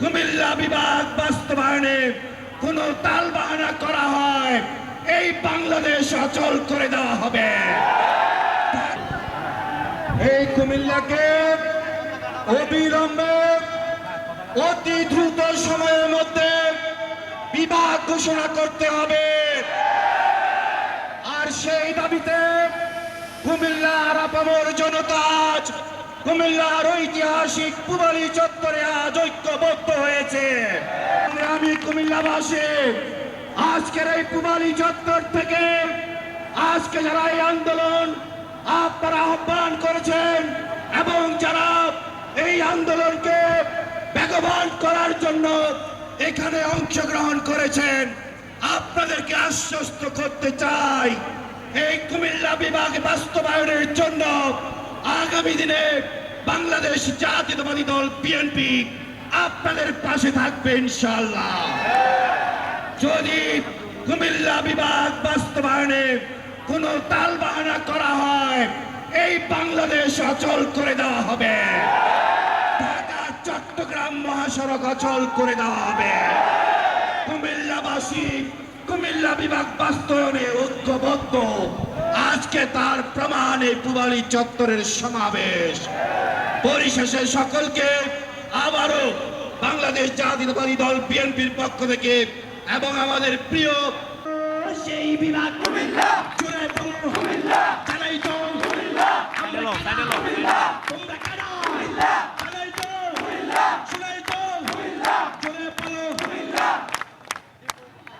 কুমিল্লা বিভাগ বাস্তবায়নে কোন তাল বাহানা করা হয়, এই বাংলাদেশ অচল করে দেওয়া হবে। এই কুমিল্লাকে অবিলম্বে অতি দ্রুত সময়ের মধ্যে বিভাগ ঘোষণা করতে হবে। আর সেই দাবিতে কুমিল্লার আপামর জনতা কুমিল্লার ঐতিহাসিক পুবালি চত্বরে আজ ঐক্যবদ্ধ হয়েছে। আমি কুমিল্লাবাসী, আজকের এই পুবালি চত্বর থেকে আজকে যারা এই আন্দোলন আপনারা আহ্বান করেছেন এবং যারা এই আন্দোলনকে বেগবান করার জন্য এখানে অংশগ্রহণ করেছেন, আপনাদেরকে আশ্বস্ত করতে চাই, এই কুমিল্লা বিভাগ বাস্তবায়নের জন্য আগামী দিনে বাংলাদেশ জাতীয়তাবাদী দল বিএনপি আপনাদের পাশে থাকবে ইনশাল্লাহ যদি কুমিল্লা বিভাগ বাস্তবায়নে কোন তাল বাহানা করা হয়, এই বাংলাদেশ অচল করে দেওয়া হবে। ঢাকা, চট্টগ্রাম মহাসড়ক অচল করে দেওয়া হবে। কুমিল্লাবাসী, কুমিল্লা বিভাগ বাস্তবায়নে ঐক্যবদ্ধ। আজকে তার প্রমাণ এই পুবালি চত্বরের সমাবেশ। পরিশেষে সকলকে আবারও বাংলাদেশ জাতীয়তাবাদী দল বিএনপির পক্ষ থেকে এবং আমাদের প্রিয় সেই বিভাগ তোমরা